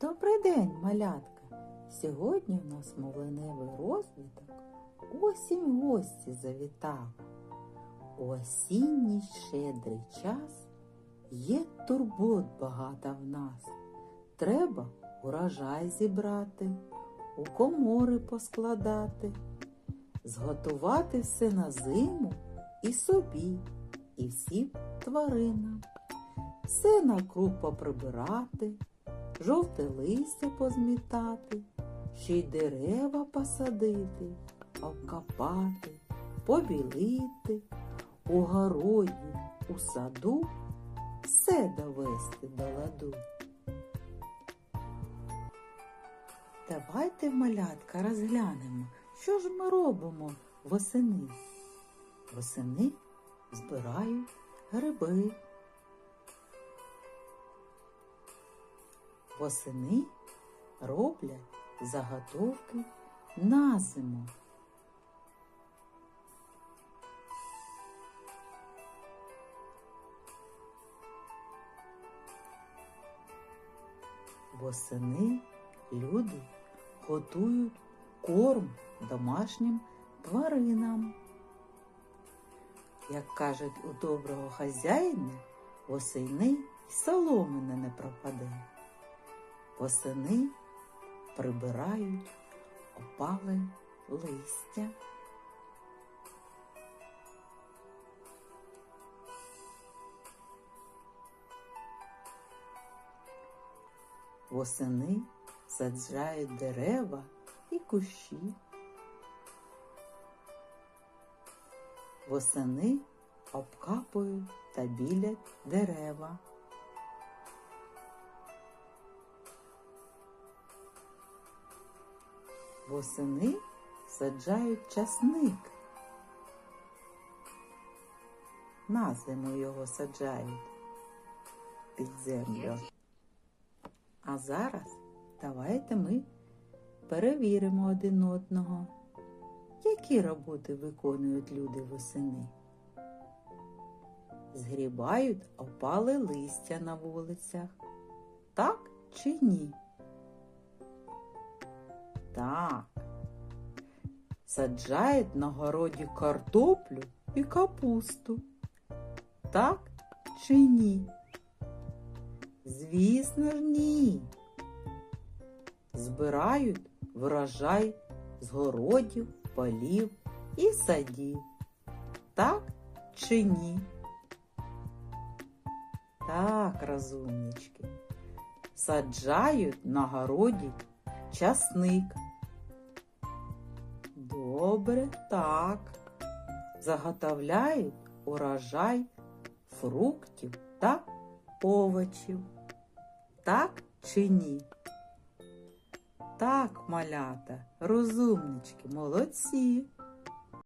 Добрий день, малятка! Сьогодні в нас мовленевий розвиток. Осінь в гості завітала. У осінній щедрий час є турбот багато в нас. Треба урожай зібрати, у комори поскладати, зготувати все на зиму і собі, і всім тваринам. Все накруг поприбирати, жовте листя позмітати, ще й дерева посадити, обкопати, побілити, у городі, у саду все довести до ладу. Давайте, малятка, розглянемо, що ж ми робимо восени. Восени збирають гриби. Восени роблять заготовки на зиму. Восени люди готують корм домашнім тваринам. Як кажуть у доброго хазяїна, восени й соломини не пропаде. Восени прибирають опале листя. Восени саджають дерева і кущі. Восени обкапують та білять дерева. Восени саджають часник. На зиму його саджають під землю. А зараз давайте ми перевіримо один одного, які роботи виконують люди восени. Згрібають опале листя на вулицях. Так чи ні? Так. Саджають на городі картоплю і капусту. Так чи ні? Звісно ж, ні. Збирають врожай з городів, полів і садів. Так чи ні? Так, розумнички. Саджають на городі часник. Добре, так. Заготовляють урожай фруктів та овочів. Так чи ні? Так, малята, розумнички, молодці.